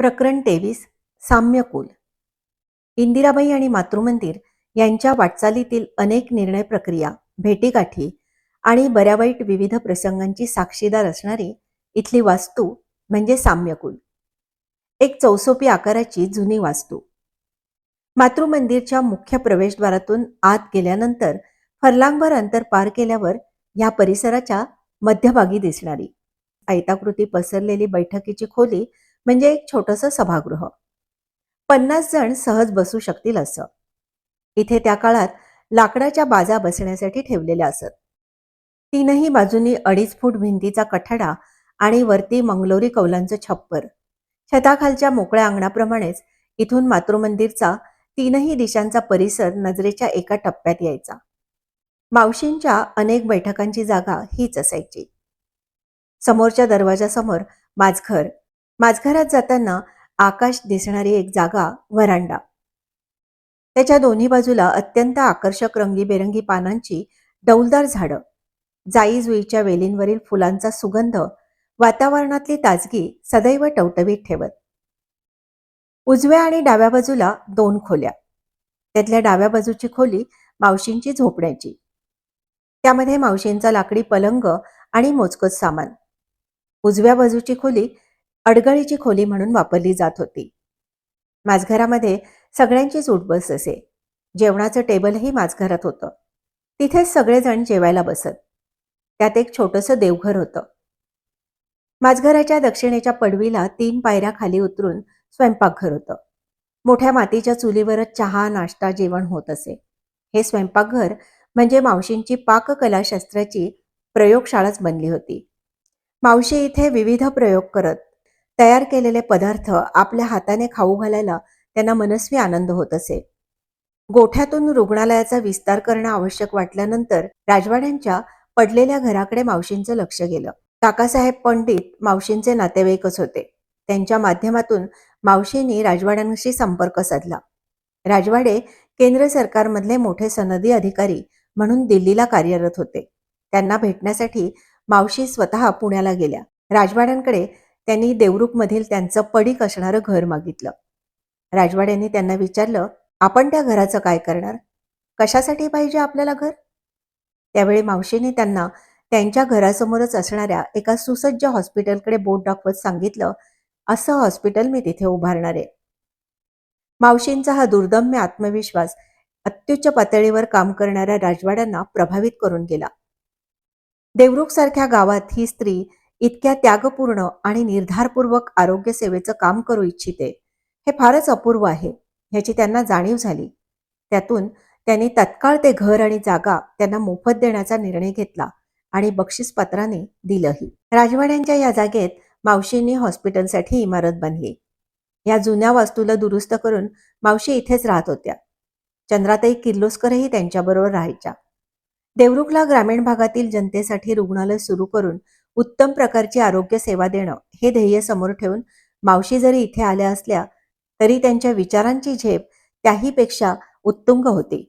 प्रकरण तेवीस साम्यकुल. इंदिराबाई आणि मातृमंदिर यांच्या वाटचालीतील अनेक निर्णय प्रक्रिया भेटीगाठी आणि बऱ्यावाईट विविध प्रसंगांची साक्षीदार असणारी इथली वास्तू म्हणजे साम्यकुल. एक चौसोपी आकाराची जुनी वास्तू. मातृमंदिरच्या मुख्य प्रवेशद्वारातून आत गेल्यानंतर फरलांगभर अंतर पार केल्यावर या परिसराच्या मध्यभागी दिसणारी. आयताकृती पसरलेली बैठकीची खोली म्हणजे एक छोटस सभागृह. पन्नास जण सहज बसू शकतील असं. इथे त्या काळात लाकडाच्या बाजा बसण्यासाठी ठेवलेल्या असत. तीनही बाजूनी अडीच फूट भिंतीचा कठडा आणि वरती मंगलोरी कौलांचं छप्पर. छताखालच्या मोकळ्या अंगणाप्रमाणेच इथून मातृमंदिरचा तीनही दिशांचा परिसर नजरेच्या एका टप्प्यात यायचा. मावशींच्या अनेक बैठकांची जागा हीच असायची. समोरच्या दरवाजासमोर माझघर माझघरात जाताना आकाश दिसणारी एक जागा व्हरांडा. त्याच्या दोन्ही बाजूला अत्यंत आकर्षक रंगीबेरंगी पानांची डौलदार झाडं. जाई जुईच्या वेलींवरील फुलांचा सुगंध वातावरणातली ताजगी सदैव टवटवीत ठेवत. उजव्या आणि डाव्या बाजूला दोन खोल्या. त्यातल्या डाव्या बाजूची खोली मावशींची झोपण्याची. त्यामध्ये मावशींचा लाकडी पलंग आणि मोजकत सामान. उजव्या बाजूची खोली अडगळीची खोली म्हणून वापरली जात होती. माझघरामध्ये सगळ्यांचीच उठबस असे. जेवणाचं टेबलही माझघरात होतं. तिथेच सगळेजण जेवायला बसत. त्यात एक छोटंसं देवघर होतं. माझघराच्या दक्षिणेच्या पडवीला तीन पायऱ्या खाली उतरून स्वयंपाकघर होतं. मोठ्या मातीच्या चुलीवरच चहा नाश्ता जेवण होत असे. हे स्वयंपाकघर म्हणजे मावशींची पाककलाशास्त्राची प्रयोगशाळाच बनली होती. मावशी इथे विविध प्रयोग करत तयार केलेले पदार्थ आपल्या हाताने खाऊ घालायला त्यांना मनस्वी आनंद होत असे. गोठ्यातून रुग्णालयाचा विस्तार करणं आवश्यक वाटल्यानंतर राजवाड्यांच्या पडलेल्या घराकडे मावशींचं लक्ष गेलं. काकासाहेब पंडित मावशींचे नातेवाईकच होते. त्यांच्या माध्यमातून मावशींनी राजवाड्यांशी संपर्क साधला. राजवाडे केंद्र सरकारमधले मोठे सनदी अधिकारी म्हणून दिल्लीला कार्यरत होते. त्यांना भेटण्यासाठी मावशी स्वतः पुण्याला गेल्या. राजवाड्यांकडे त्यांनी देवरुखमधील त्यांचं पडीक असणारं घर मागितलं. राजवाड्यांनी त्यांना विचारलं आपण त्या घराचं काय करणार? कशासाठी पाहिजे आपल्याला घर? त्यावेळी मावशीने त्यांना त्यांच्या घरासमोरच असणाऱ्या एका सुसज्ज हॉस्पिटलकडे बोट दाखवत सांगितलं असं हॉस्पिटल मी तिथे उभारणार आहे. मावशींचा हा दुर्दम्य आत्मविश्वास अत्युच्च पातळीवर काम करणाऱ्या राजवाड्यांना प्रभावित करून गेला. देवरुख सारख्या गावात ही स्त्री इतक्या त्यागपूर्ण आणि निर्धारपूर्वक आरोग्य सेवेचं काम करू इच्छिते. हे फारच अपूर्व आहे ह्याची त्यांना जाणीव झाली. त्यातून त्यांनी तत्काळ ते घर आणि जागा त्यांना मोफत देण्याचा निर्णय घेतला आणि बक्षीसपत्राने दिलंही. राजवाड्यांच्या या जागेत मावशींनी हॉस्पिटलसाठी इमारत बांधली या जुन्या वास्तूला दुरुस्त करून मावशी इथेच राहत होत्या. चंद्राताई किर्लोस्करही त्यांच्याबरोबर राहायच्या. देवरुखला ग्रामीण भागातील जनतेसाठी रुग्णालय सुरू करून उत्तम प्रकारची आरोग्य सेवा देणं हे ध्येय समोर ठेवून मावशी जरी इथे आल्या असल्या तरी त्यांच्या विचारांची झेप त्याहीपेक्षा उत्तुंग होती.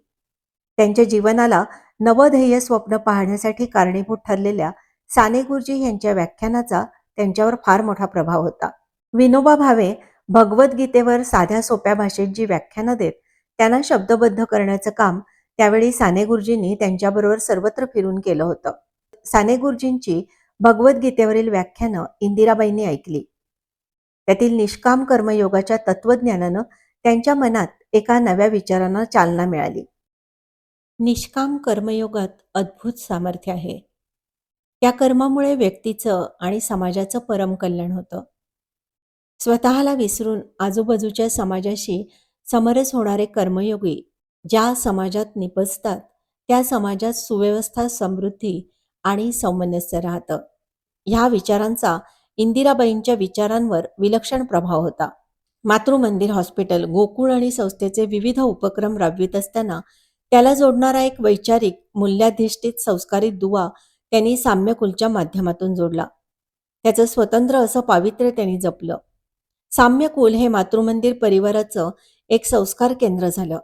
त्यांच्या जीवनाला नवध्येय स्वप्न पाहण्यासाठी कारणीभूत ठरलेल्या साने गुरुजी यांच्या व्याख्यानाचा त्यांच्यावर फार मोठा प्रभाव होता. विनोबा भावे भगवद्गीतेवर साध्या सोप्या भाषेत जी व्याख्यानं देत त्यांना शब्दबद्ध करण्याचं काम त्यावेळी साने गुरुजींनी त्यांच्याबरोबर सर्वत्र फिरून केलं होतं. साने गुरुजींची भगवद्गीतेवरील व्याख्यानं इंदिराबाईंनी ऐकली. त्यातील निष्काम कर्मयोगाच्या तत्वज्ञानानं त्यांच्या मनात एका नव्या विचारांना चालना मिळाली. निष्काम कर्मयोगात अद्भुत सामर्थ्य आहे. त्या कर्मामुळे व्यक्तीचं आणि समाजाचं परम कल्याण होतं. स्वतःला विसरून आजूबाजूच्या समाजाशी समरस होणारे कर्मयोगी ज्या समाजात निपजतात त्या समाजात सुव्यवस्था समृद्धी आणि सौमनस्य राहतं. ह्या विचारांचा इंदिराबाईंच्या विचारांवर विलक्षण प्रभाव होता. मातृमंदिर हॉस्पिटल गोकुळ आणि संस्थेचे विविध उपक्रम राबवित असताना त्याला जोडणारा एक वैचारिक मूल्याधिष्ठित संस्कारित दुवा त्यांनी साम्यकुलच्या माध्यमातून जोडला. त्याचं स्वतंत्र असं पावित्र्य त्यांनी जपलं. साम्यकुल हे मातृमंदिर परिवाराचं एक संस्कार केंद्र झालं.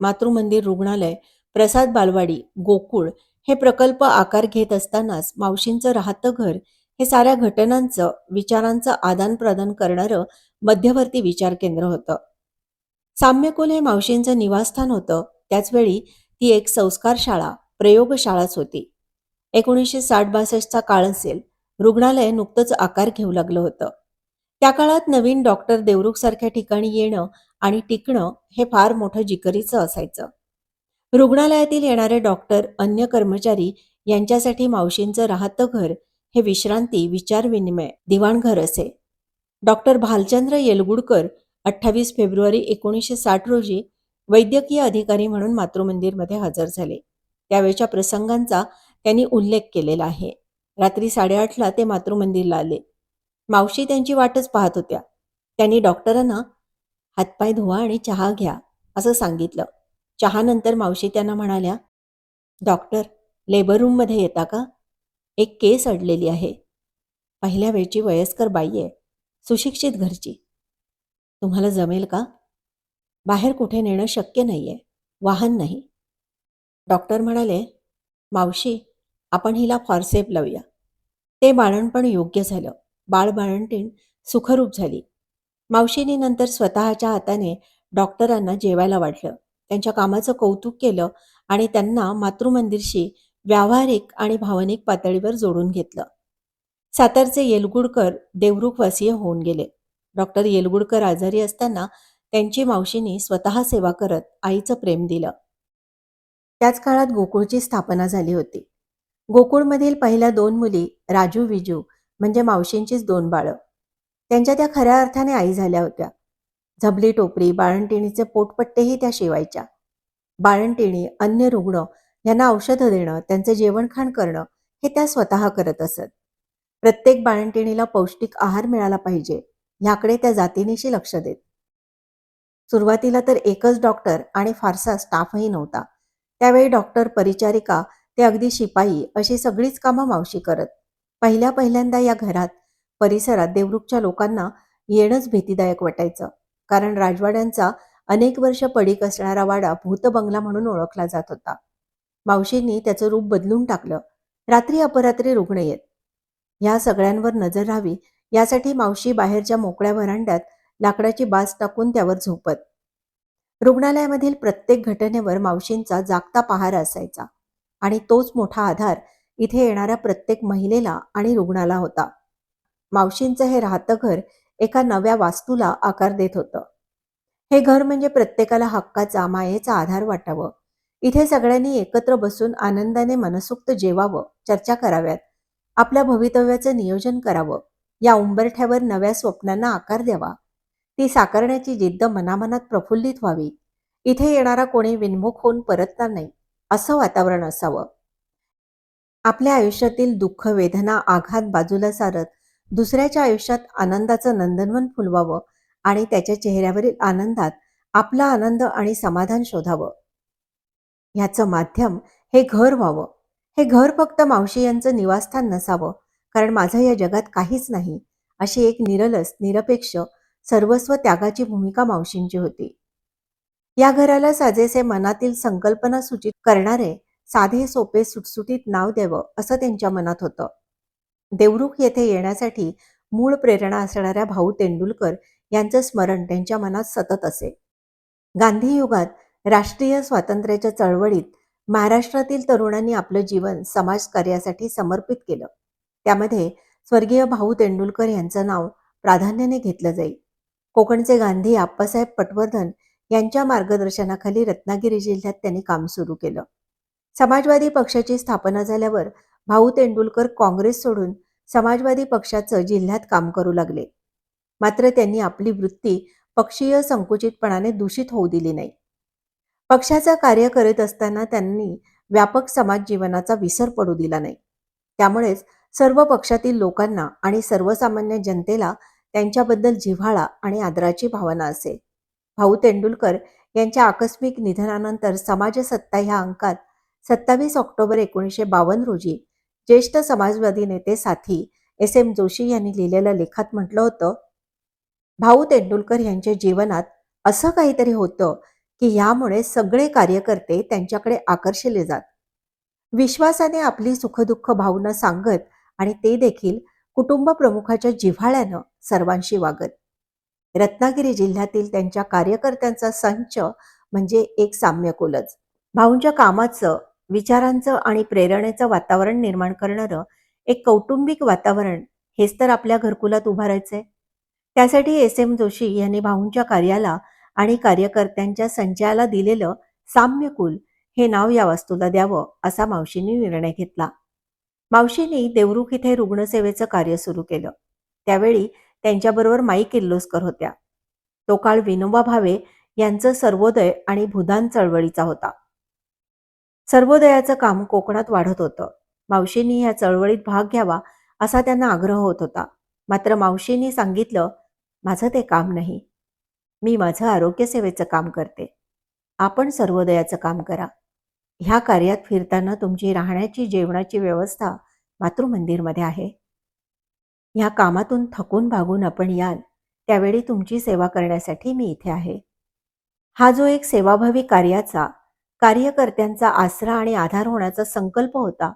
मातृमंदिर रुग्णालय प्रसाद बालवाडी गोकुळ हे प्रकल्प आकार घेत असतानाच मावशींचं राहतं घर हे साऱ्या घटनांचं विचारांचं आदानप्रदान करणारं मध्यवर्ती विचार केंद्र होतं. साम्यकुल हे मावशींचं निवासस्थान होतं. त्याचवेळी ती एक संस्कार शाळा प्रयोगशाळाच होती. एकोणीसशे साठ बासष्टचा काळ असेल रुग्णालय नुकतंच आकार घेऊ लागलं होतं. त्या काळात नवीन डॉक्टर देवरुख सारख्या ठिकाणी येणं आणि टिकणं हे फार मोठं जिकरीचं असायचं. रुग्णालयातील येणारे डॉक्टर अन्य कर्मचारी यांच्यासाठी मावशींचं राहतं घर हे विश्रांती विचारविनिमय दिवाणघर असे. डॉक्टर भालचंद्र येलगुडकर अठ्ठावीस फेब्रुवारी एकोणीसशे साठ रोजी वैद्यकीय अधिकारी म्हणून मातृमंदिरमध्ये हजर झाले. त्यावेळच्या प्रसंगांचा त्यांनी उल्लेख केलेला आहे. रात्री साडेआठला ते मातृमंदिरला आले. मावशी त्यांची वाटच पाहत होत्या. त्यांनी डॉक्टरांना हातपाय धुवा आणि चहा घ्या असं सांगितलं. चहानंतर मावशी त्यांना म्हणाल्या डॉक्टर लेबर रूममध्ये येता का? एक केस अडलेली आहे. पहिल्या वेळची वयस्कर बाई आहे सुशिक्षित घरची. तुम्हाला जमेल का? बाहेर कुठे नेणं शक्य नाही आहे वाहन नाही. डॉक्टर म्हणाले मावशी आपण हिला फॉरसेप लावूया. ते बाळणपण योग्य झालं. बाळ बाळंटीण सुखरूप झाली. मावशीने नंतर स्वतःच्या हाताने डॉक्टरांना जेवायला वाटलं. त्यांच्या कामाचं कौतुक केलं आणि त्यांना मातृमंदिरशी व्यावहारिक आणि भावनिक पातळीवर जोडून घेतलं. सातारचे येलगुडकर देवरुखवासीय होऊन गेले. डॉक्टर येलगुडकर आजारी असताना त्यांची मावशींनी स्वतः सेवा करत आईचं प्रेम दिलं. त्याच काळात गोकुळची स्थापना झाली होती. गोकुळमधील पहिल्या दोन मुली राजू विजू म्हणजे मावशींचीच दोन बाळं. त्यांच्या त्या खऱ्या अर्थाने आई झाल्या होत्या. झबली टोपरी बाळंटिणीचे पोटपट्टेही त्या शिवायच्या. बाळंटिणी अन्य रुग्ण यांना औषधं देणं त्यांचं जेवणखाण करणं हे त्या स्वतः करत असत. प्रत्येक बाळंटिणीला पौष्टिक आहार मिळाला पाहिजे ह्याकडे त्या जातीनिशी लक्ष देत. सुरुवातीला तर एकच डॉक्टर आणि फारसा स्टाफही नव्हता. त्यावेळी डॉक्टर परिचारिका ते अगदी शिपाई अशी सगळीच कामं मावशी करत. पहिल्या पहिल्यांदा या घरात परिसरात देवरुखच्या लोकांना येणंच भीतीदायक वाटायचं. कारण राजवाड्यांचा अनेक वर्ष पडीक असणारा वाडा भूतबंगला म्हणून ओळखला जात होता. मावशींनी त्याचं रूप बदलून टाकलं. रात्री अपरात्री रुग्ण येत. ह्या सगळ्यांवर नजर राहावी यासाठी मावशी बाहेरच्या मोकळ्या व्हरांड्यात लाकडाची बाज टाकून त्यावर झोपत. रुग्णालयामधील प्रत्येक घटनेवर मावशींचा जागता पहारा असायचा आणि तोच मोठा आधार इथे येणाऱ्या प्रत्येक महिलेला आणि रुग्णाला होता. मावशींचं हे राहतं घर एका नव्या वास्तूला आकार देत होतं. हे घर म्हणजे प्रत्येकाला हक्काचा मायेचा आधार वाटावं. इथे सगळ्यांनी एकत्र बसून आनंदाने मनसोक्त जेवावं चर्चा कराव्यात आपल्या भवितव्याचं नियोजन करावं या उंबरठ्यावर नव्या स्वप्नांना आकार द्यावा. ती साकारण्याची जिद्द मनामनात प्रफुल्लित व्हावी. इथे येणारा कोणी विनमुख होऊन परतणार नाही असं वातावरण असावं. आपल्या आयुष्यातील दुःख वेदना आघात बाजूला सारत दुसऱ्याच्या आयुष्यात आनंदाचं नंदनवन फुलवावं आणि त्याच्या चेहऱ्यावरील आनंदात आपला आनंद आणि समाधान शोधावं. ह्याचं माध्यम हे घर व्हावं. हे घर फक्त मावशी यांचं निवासस्थान नसावं कारण माझं या जगात काहीच नाही अशी एक निरलस निरपेक्ष सर्वस्व त्यागाची भूमिका मावशींची होती. या घराला साजेसे मनातील संकल्पना सूचित करणारे साधे सोपे सुटसुटीत नाव द्यावं असं त्यांच्या मनात होतं. देवरुख येथे येण्यासाठी मूळ प्रेरणा असणाऱ्या भाऊ तेंडुलकर यांचं स्मरण त्यांच्या मनात सतत असे. गांधी युगात राष्ट्रीय स्वातंत्र्याच्या चळवळीत महाराष्ट्रातील तरुणांनी आपलं जीवन समाजकार्यासाठी समर्पित केलं. त्यामध्ये स्वर्गीय भाऊ तेंडुलकर यांचं नाव प्राधान्याने घेतलं जाईल कोकणचे गांधी आप्पासाहेब पटवर्धन यांच्या मार्गदर्शनाखाली रत्नागिरी जिल्ह्यात त्यांनी काम सुरू केलं. समाजवादी पक्षाची स्थापना झाल्यावर भाऊ तेंडुलकर काँग्रेस सोडून समाजवादी पक्षाचं जिल्ह्यात काम करू लागले. मात्र त्यांनी आपली वृत्ती पक्षीय संकुचितपणाने दूषित होऊ दिली नाही. पक्षाचं कार्य करत असताना त्यांनी व्यापक समाज जीवनाचा विसर पडू दिला नाही. त्यामुळेच सर्व पक्षातील लोकांना आणि सर्वसामान्य जनतेला त्यांच्याबद्दल जिव्हाळा आणि आदराची भावना असे. भाऊ तेंडुलकर यांच्या आकस्मिक निधनानंतर समाजसत्ता ह्या अंकात सत्तावीस ऑक्टोबर एकोणीसशे बावन्न रोजी ज्येष्ठ समाजवादी नेते साथी एस एम जोशी यांनी लिहिलेल्या लेखात म्हटलं होतं भाऊ तेंडुलकर यांच्या जीवनात असं काहीतरी होतं की यामुळे सगळे कार्यकर्ते त्यांच्याकडे आकर्षले जात. विश्वासाने आपली सुखदुःख भावना सांगत आणि ते देखील कुटुंब प्रमुखाच्या जिव्हाळ्यानं सर्वांशी वागत. रत्नागिरी जिल्ह्यातील त्यांच्या कार्यकर्त्यांचा संच म्हणजे एक साम्यकुलच. भाऊंच्या कामाचं विचारांचं आणि प्रेरणेचं वातावरण निर्माण करणारं एक कौटुंबिक वातावरण हेच तर आपल्या घरकुलात उभारायचंय त्यासाठी एस एम जोशी यांनी भाऊंच्या कार्याला आणि कार्यकर्त्यांच्या संचयाला दिलेलं साम्यकुल हे नाव या वास्तूला द्यावं असा मावशींनी निर्णय घेतला. मावशींनी देवरुख इथे रुग्णसेवेचं कार्य सुरू केलं. त्यावेळी त्यांच्याबरोबर माई किर्लोस्कर होत्या. तो काळ विनोबा भावे यांचं सर्वोदय आणि भूदान चळवळीचा होता. सर्वोदयाचं काम कोकणात वाढत होतं. मावशींनी या चळवळीत भाग घ्यावा असा त्यांना आग्रह होत होता. मात्र मावशींनी सांगितलं माझं ते काम नाही. मी माझं आरोग्यसेवेचं काम करते. आपण सर्वोदयाचं काम करा. ह्या कार्यात फिरताना तुमची राहण्याची जेवणाची व्यवस्था मातृमंदिरमध्ये आहे. ह्या कामातून थकून भागून आपण याल. त्यावेळी तुमची सेवा करण्यासाठी मी इथे आहे. हा जो एक सेवाभावी कार्याचा कार्यकर्त्यांचा आसरा आणि आधार होण्याचा संकल्प होता.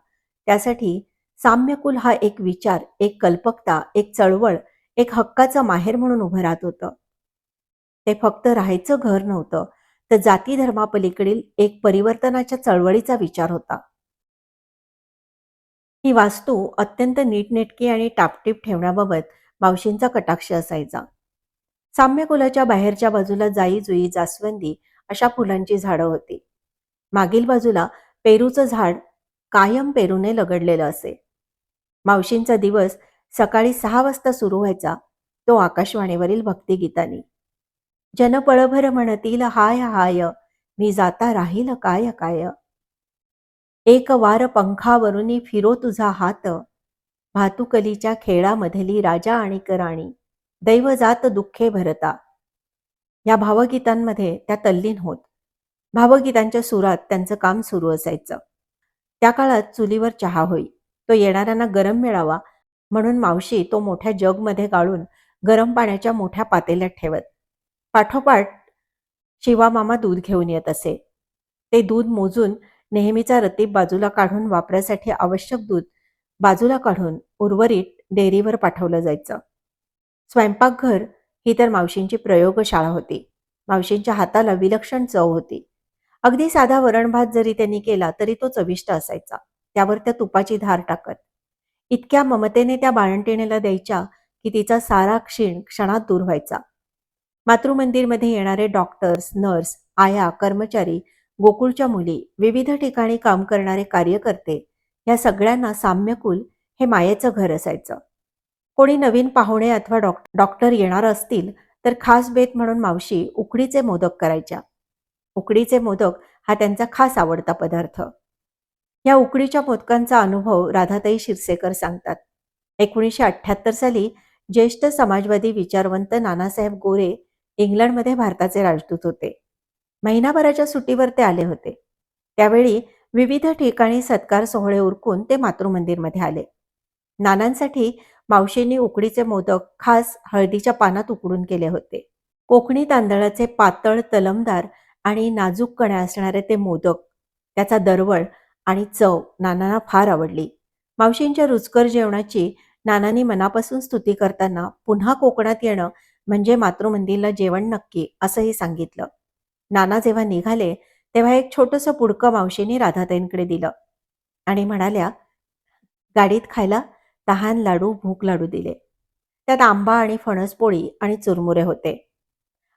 त्यासाठी साम्यकुल हा एक विचार एक कल्पकता एक चळवळ एक हक्काचं माहेर म्हणून उभं राहत होतं. ते फक्त राहायचं घर नव्हतं तर जाती धर्मापलीकडील एक परिवर्तनाच्या चळवळीचा विचार होता. ही वास्तू अत्यंत नीटनेटकी आणि टापटीप ठेवण्याबाबत मावशींचा कटाक्ष असायचा. साम्यकुलाच्या बाहेरच्या बाजूला जाई जुई जास्वंदी अशा फुलांची झाडं होती. मागील बाजूला पेरूचं झाड कायम पेरूने लगडलेलं असे. मावशींचा दिवस सकाळी सहा वाजता सुरू व्हायचा तो आकाशवाणीवरील भक्तिगीतानी. जनपळभर म्हणतील हाय हाय मी जाता राहील काय काय? एक वार पंखावरून फिरो तुझा हात. भातुकलीच्या खेळामधली राजा आणि कराणी दैव जात दुःखे भरता. या भावगीतांमध्ये त्या तल्लीन होत. भावगीतांच्या सुरात त्यांचं काम सुरू असायचं. त्या काळात चुलीवर चहा होई. तो येणाऱ्यांना गरम मिळावा म्हणून मावशी तो मोठ्या जगमध्ये गाळून गरम पाण्याच्या मोठ्या पातेल्यात ठेवत. पाठोपाठ शिवामामा दूध घेऊन येत असे. ते दूध मोजून नेहमीचा रतीब बाजूला काढून वापरासाठी आवश्यक दूध बाजूला काढून उर्वरित डेअरीवर पाठवलं जायचं. स्वयंपाकघर ही तर मावशींची प्रयोगशाळा होती. मावशींच्या हाताला विलक्षण चव होती. अगदी साधा वरण भात जरी त्यांनी केला तरी तो चविष्ट असायचा. त्यावर त्या तुपाची धार टाकत. इतक्या ममतेने त्या बाळंटिणीला द्यायच्या की तिचा सारा क्षीण क्षणात दूर व्हायचा. मातृमंदिरमध्ये येणारे डॉक्टर्स नर्स आया कर्मचारी गोकुळच्या मुली विविध ठिकाणी काम करणारे कार्यकर्ते या सगळ्यांना साम्यकुल हे मायेचं घर असायचं. कोणी नवीन पाहुणे अथवा डॉक डॉक्टर येणार असतील तर खास बेत म्हणून मावशी उकडीचे मोदक करायच्या. उकडीचे मोदक हा त्यांचा खास आवडता पदार्थ. या उकडीच्या मोदकांचा अनुभव राधाताई शिरसेकर सांगतात. एकोणीसशे अठ्ठ्याहत्तर साली ज्येष्ठ समाजवादी विचारवंत नानासाहेब गोरे इंग्लंडमध्ये भारताचे राजदूत होते. महिनाभराच्या सुट्टीवर ते आले होते. त्यावेळी विविध ठिकाणी सत्कार सोहळे उरकून ते मातृमंदिरमध्ये आले. नानांसाठी मावशींनी उकडीचे मोदक खास हळदीच्या पानात उकडून केले होते. कोकणी तांदळाचे पातळ तलमदार आणि नाजूक कण्या असणारे ते मोदक त्याचा दरवळ आणि चव नानांना फार आवडली. मावशींच्या रुचकर जेवणाची नानांनी मनापासून स्तुती करताना पुन्हा कोकणात येणं म्हणजे मातृमंदिरला जेवण नक्की असंही सांगितलं. नाना जेव्हा निघाले तेव्हा एक छोटंसं पुडकं मावशींनी राधाताईंकडे दिलं आणि म्हणाल्या गाडीत खायला तहान लाडू भूक लाडू दिले. त्यात आंबा आणि फणस पोळी आणि चुरमुरे होते.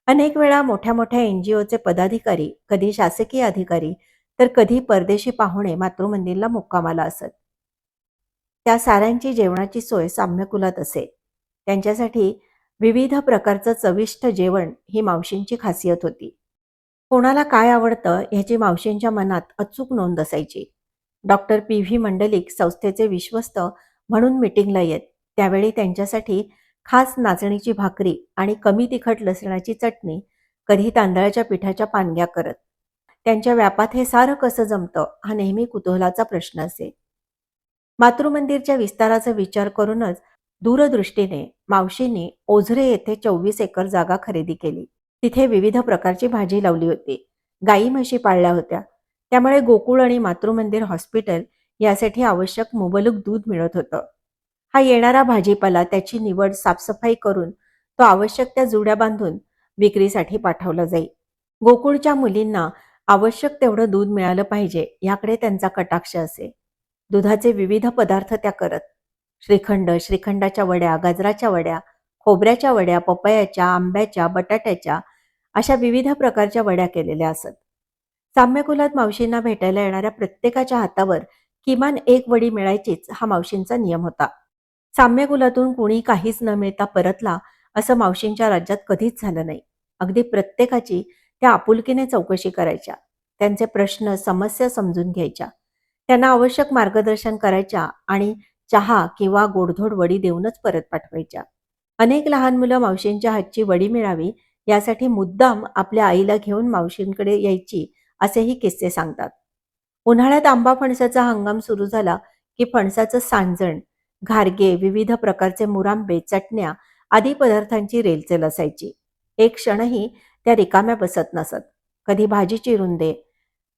अनेक वेळा मोठ्या मोठ्या एन जी ओचे पदाधिकारी कधी शासकीय अधिकारी तर कधी परदेशी पाहुणे मातृमंदिरला मुक्कामाला असत. त्या साऱ्यांची जेवणाची सोय साम्यकुलात असे. त्यांच्यासाठी विविध प्रकारचं चविष्ट जेवण ही मावशींची खासियत होती. कोणाला काय आवडतं ह्याची मावशींच्या मनात अचूक नोंद असायची. डॉक्टर पी व्ही मंडलिक संस्थेचे विश्वस्त म्हणून मिटिंगला येत त्यावेळी त्यांच्यासाठी खास नाचणीची भाकरी आणि कमी तिखट लसणाची चटणी कधी तांदळाच्या पिठाच्या पानग्या करत. त्यांच्या व्यापात हे सारं कसं जमतं हा नेहमी कुतूहलाचा प्रश्न असे. मातृमंदिरच्या विस्ताराचा विचार करूनच दूरदृष्टीने मावशींनी ओझरे येथे चोवीस एकर जागा खरेदी केली. तिथे विविध प्रकारची भाजी लावली होती. गाई म्हशी पाळल्या होत्या. त्यामुळे गोकुळ आणि मातृमंदिर हॉस्पिटल यासाठी आवश्यक मुबलक दूध मिळत होतं. हा येणारा भाजीपाला त्याची निवड साफसफाई करून तो आवश्यक त्या जुड्या बांधून विक्रीसाठी पाठवला जाईल गोकुळच्या मुलींना आवश्यक तेवढं दूध मिळालं पाहिजे याकडे त्यांचा कटाक्ष असे. दुधाचे विविध पदार्थ त्या करत. श्रीखंड श्रीखंडाच्या वड्या गाजराच्या वड्या खोबऱ्याच्या वड्या पपयाच्या आंब्याच्या बटाट्याच्या अशा विविध प्रकारच्या वड्या केलेल्या असत. साम्यकुलात मावशींना भेटायला येणाऱ्या प्रत्येकाच्या हातावर किमान एक वडी मिळायचीच हा मावशींचा नियम होता. साम्यकुलातून कुणी काहीच न मिळता परतला असं मावशींच्या राज्यात कधीच झालं नाही. अगदी प्रत्येकाची त्या आपुलकीने चौकशी करायच्या. त्यांचे प्रश्न समस्या समजून घ्यायच्या. त्यांना आवश्यक मार्गदर्शन करायच्या आणि चहा किंवा गोडधोड वडी देऊनच परत पाठवायच्या. अनेक लहान मुलं मावशींच्या हातची वडी मिळावी यासाठी मुद्दाम आपल्या आईला घेऊन मावशींकडे यायची असेही किस्से सांगतात. उन्हाळ्यात आंबा फणसाचा हंगाम सुरू झाला की फणसाचं सांजण घारगे विविध प्रकारचे मुरांबे चटण्या आदी पदार्थांची रेलचेल असायची. एक क्षणही त्या रिकाम्या बसत नसत. कधी भाजी चिरून दे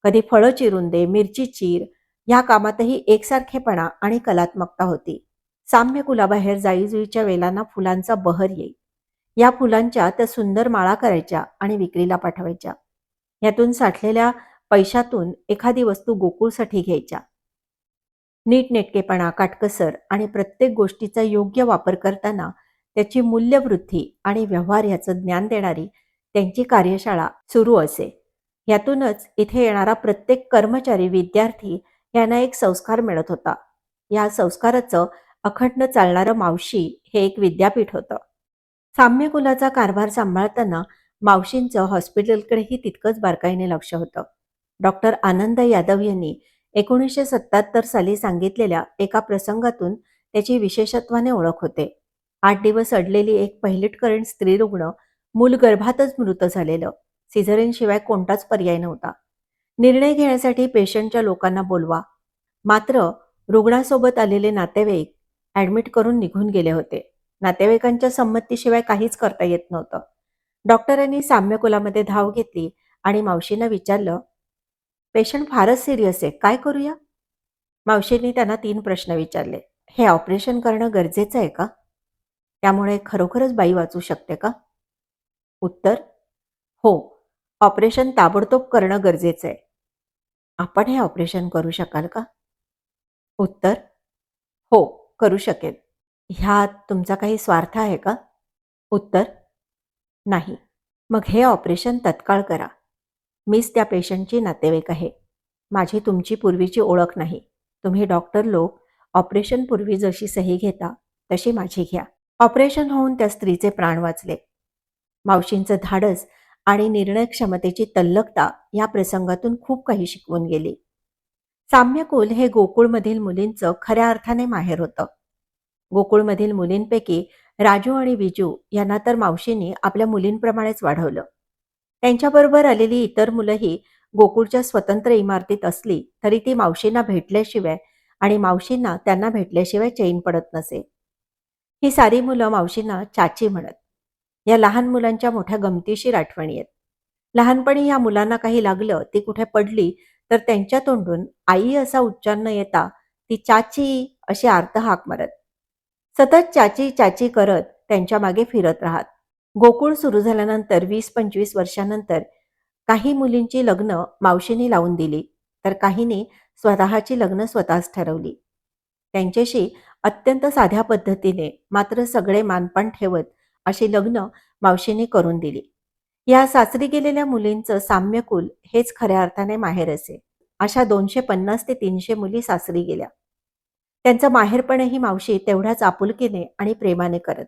कधी फळं चिरून दे मिरची चीर ह्या कामातही एकसारखेपणा आणि कलात्मकता होती. साम्य कुलाबाहेर जाईजुईच्या वेलांना फुलांचा बहर येई. या फुलांच्या त्या सुंदर माळा करायच्या आणि विक्रीला पाठवायच्या. यातून साठलेल्या पैशातून एखादी वस्तू गोकुळसाठी घ्यायच्या. नीटनेटकेपणा काटकसर आणि प्रत्येक गोष्टीचा योग्य वापर करताना त्याची मूल्यवृद्धी आणि व्यवहार याचं ज्ञान देणारी त्यांची कार्यशाळा सुरू असे. यातूनच इथे येणारा प्रत्येक कर्मचारी विद्यार्थी यांना एक संस्कार मिळत होता. या संस्काराचं अखंड चालणारं मावशी हे एक विद्यापीठ होतं. साम्यकुलाचा कारभार सांभाळताना मावशींचं हॉस्पिटलकडेही तितकंच बारकाईने लक्ष होतं. डॉक्टर आनंद यादव यांनी एकोणीसशे सत्याहत्तर साली सांगितलेल्या एका प्रसंगातून त्याची विशेषत्वाने ओळख होते. आठ दिवस अडलेली एक पहिलीटकरण स्त्री रुग्ण मूल गर्भातच मृत झालेलं. सिझरिन शिवाय कोणताच पर्याय नव्हता. निर्णय घेण्यासाठी पेशंटच्या लोकांना बोलवा. मात्र रुग्णासोबत आलेले नातेवाईक ऍडमिट करून निघून गेले होते. नातेवाईकांच्या संमतीशिवाय काहीच करता येत नव्हतं. डॉक्टरांनी साम्यकुलामध्ये धाव घेतली आणि मावशीनं विचारलं पेशंट फारच सिरियस आहे. काय करूया? मावशींनी त्यांना तीन प्रश्न विचारले. हे ऑपरेशन करणं गरजेचं आहे का? त्यामुळे खरोखरच बाई वाचू शकते का? उत्तर हो. ऑपरेशन ताबडतोब करणं गरजेचं आहे. आपण हे ऑपरेशन करू शकाल का? उत्तर हो करू शकेल. ह्यात तुमचा काही स्वार्थ आहे का? उत्तर नाही. मग हे ऑपरेशन तत्काळ करा. मीच त्या पेशंटची नातेवाईक आहे. माझी तुमची पूर्वीची ओळख नाही. तुम्ही डॉक्टर लोक ऑपरेशनपूर्वी जशी सही घेता तशी माझी घ्या. ऑपरेशन होऊन त्या स्त्रीचे प्राण वाचले. मावशींचं धाडस आणि निर्णय क्षमतेची तल्लकता या प्रसंगातून खूप काही शिकवून गेली. साम्यकुल हे गोकुळमधील मुलींचं खऱ्या अर्थाने माहेर होतं. गोकुळमधील मुलींपैकी राजू आणि विजू यांना तर मावशींनी आपल्या मुलींप्रमाणेच वाढवलं. त्यांच्याबरोबर आलेली इतर मुलंही गोकुळच्या स्वतंत्र इमारतीत असली तरी ती मावशींना भेटल्याशिवाय आणि मावशींना त्यांना भेटल्याशिवाय चैन पडत नसे. ही सारी मुलं मावशींना चाची म्हणत. या लहान मुलांच्या मोठ्या गमतीशीर आठवणी आहेत. लहानपणी या मुलांना काही लागलं ती कुठे पडली तर त्यांच्या तोंडून आई असा उच्चार न येता ती चाची अशी आर्त हाक मारत. सतत चाची चाची करत त्यांच्या मागे फिरत राहत. गोकुळ सुरू झाल्यानंतर वीस पंचवीस वर्षानंतर काही मुलींची लग्न मावशीने लावून दिली. तर काहींनी स्वतःची लग्न स्वतःच ठरवली. त्यांच्याशी अत्यंत साध्या पद्धतीने मात्र सगळे मानपान ठेवत अशी लग्न मावशीने करून दिली. या सासरी गेलेल्या मुलींचं साम्यकुल हेच खऱ्या अर्थाने माहेर असे. अशा दोनशे पन्नास ते तीनशे मुली सासरी गेल्या. त्यांचं माहेरपणही मावशी तेवढ्याच आपुलकीने आणि प्रेमाने करत.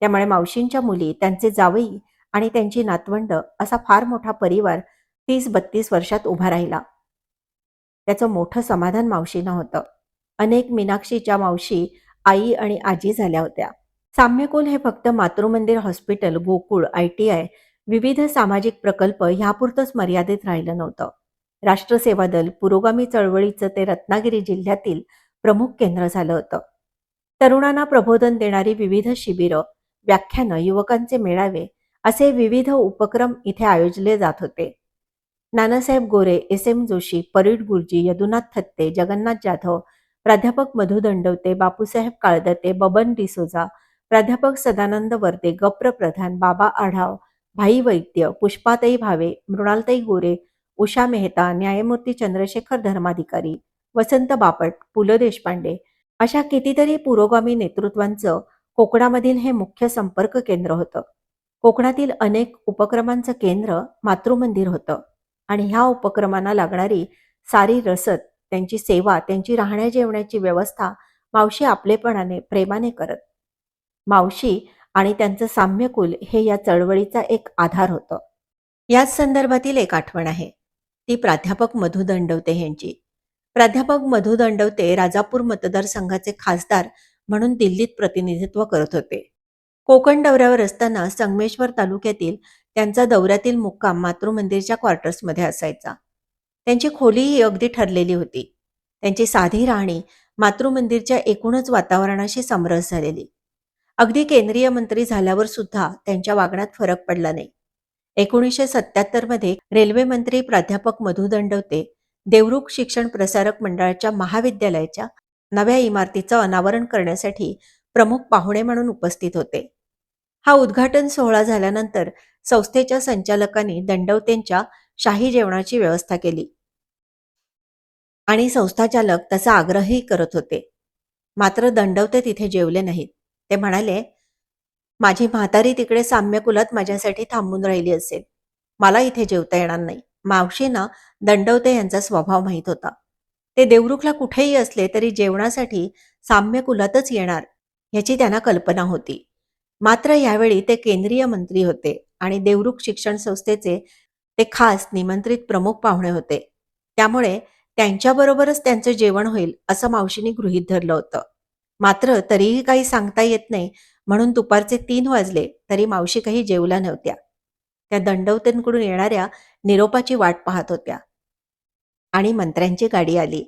त्यामुळे मावशींच्या मुली त्यांचे जावई आणि त्यांची नातवंड असा फार मोठा परिवार तीस बत्तीस वर्षात उभा राहिला. त्याचं मोठं समाधान मावशीनं होतं. अनेक मीनाक्षीच्या मावशी आई आणि आजी झाल्या होत्या. साम्यकुल हे फक्त Matrumandir hospital Gokul I T I विविध सामाजिक प्रकल्प ह्यापुरतंच मर्यादित राहिलं नव्हतं. राष्ट्रसेवा दल पुरोगामी चळवळीचं ते रत्नागिरी जिल्ह्यातील प्रमुख केंद्र झालं होतं. तरुणांना प्रबोधन देणारी विविध शिबिरं व्याख्यानं युवकांचे मेळावे असे विविध उपक्रम इथे आयोजले जात होते. नानासाहेब गोरे एस एम जोशी परीड गुरुजी यदुनाथ थत्ते जगन्नाथ जाधव प्राध्यापक मधु दंडवते बापूसाहेब काळदते बबन डिसोजा प्राध्यापक सदानंद वर्दे गप्र प्रधान बाबा आढाव भाई वैद्य पुष्पाताई भावे मृणालताई गोरे उषा मेहता न्यायमूर्ती चंद्रशेखर धर्माधिकारी वसंत बापट पु ल देशपांडे अशा कितीतरी पुरोगामी नेतृत्वांचं कोकणामधील हे मुख्य संपर्क केंद्र होतं. कोकणातील अनेक उपक्रमांचं केंद्र मातृमंदिर होतं आणि ह्या उपक्रमांना लागणारी सारी रसद त्यांची सेवा त्यांची राहण्या जेवण्याची व्यवस्था मावशी आपलेपणाने प्रेमाने करत. मावशी आणि त्यांचं साम्यकुल हे या चळवळीचा एक आधार होतं. याच संदर्भातील एक आठवण आहे. ती प्राध्यापक मधु दंडवते यांची प्राध्यापक मधु दंडवते राजापूर मतदारसंघाचे खासदार म्हणून दिल्लीत प्रतिनिधित्व करत होते. कोकण दौऱ्यावर असताना संगमेश्वर तालुक्यातील त्यांचा दौऱ्यातील मुक्काम मातृमंदिरच्या क्वार्टर्समध्ये असायचा. त्यांची खोलीही अगदी ठरलेली होती. त्यांची साधी राहणी मातृमंदिरच्या एकूणच वातावरणाशी समरस झालेली. अगदी केंद्रीय मंत्री झाल्यावर सुद्धा त्यांच्या वागण्यात फरक पडला नाही. एकोणीसशे सत्याहत्तरमध्ये रेल्वे मंत्री प्राध्यापक मधु दंडवते देवरुख शिक्षण प्रसारक मंडळाच्या महाविद्यालयाच्या नव्या इमारतीचं अनावरण करण्यासाठी प्रमुख पाहुणे म्हणून उपस्थित होते. हा उद्घाटन सोहळा झाल्यानंतर संस्थेच्या संचालकांनी दंडवतेंच्या शाही जेवणाची व्यवस्था केली. आणि संस्थाचालक तसा आग्रहही करत होते. मात्र दंडवते तिथे जेवले नाहीत. ते म्हणाले माझी म्हातारी तिकडे साम्यकुलात माझ्यासाठी थांबून राहिली असेल. मला इथे जेवता येणार नाही. मावशींना दंडवते यांचा स्वभाव माहीत होता. ते देवरुखला कुठेही असले तरी जेवणासाठी साम्यकुलातच येणार याची त्यांना कल्पना होती. मात्र यावेळी ते केंद्रीय मंत्री होते आणि देवरुख शिक्षण संस्थेचे ते खास निमंत्रित प्रमुख पाहुणे होते. त्यामुळे त्यांच्याबरोबरच त्यांचं जेवण होईल असं मावशीने गृहीत धरलं होतं. मात्र तरीही काही सांगता येत नाही म्हणून दुपारचे तीन वाजले तरी मावशी काही जेवल्या नव्हत्या. त्या दंडवतेंकडून येणाऱ्या निरोपाची वाट पाहत होत्या. आणि मंत्र्यांची गाडी आली.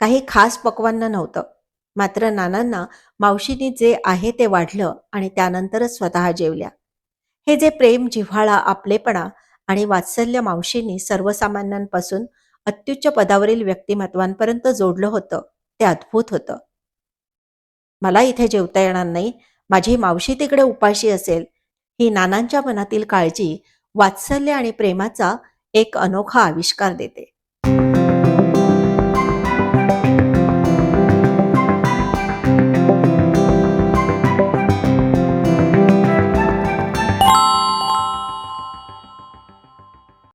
काही खास पक्वान्न नव्हतं. मात्र नानांना मावशीने जे आहे ते वाढलं आणि त्यानंतरच स्वतः जेवल्या. हे जे प्रेम जिव्हाळा आपलेपणा आणि वात्सल्य मावशींनी सर्वसामान्यांपासून अत्युच्च पदावरील व्यक्तिमत्वांपर्यंत जोडलं होतं ते अद्भुत होतं. मला इथे जेवता येणार नाही. माझी मावशी तिकडे उपाशी असेल. ही नानांच्या मनातील काळजी वात्सल्य आणि प्रेमाचा एक अनोखा आविष्कार देते.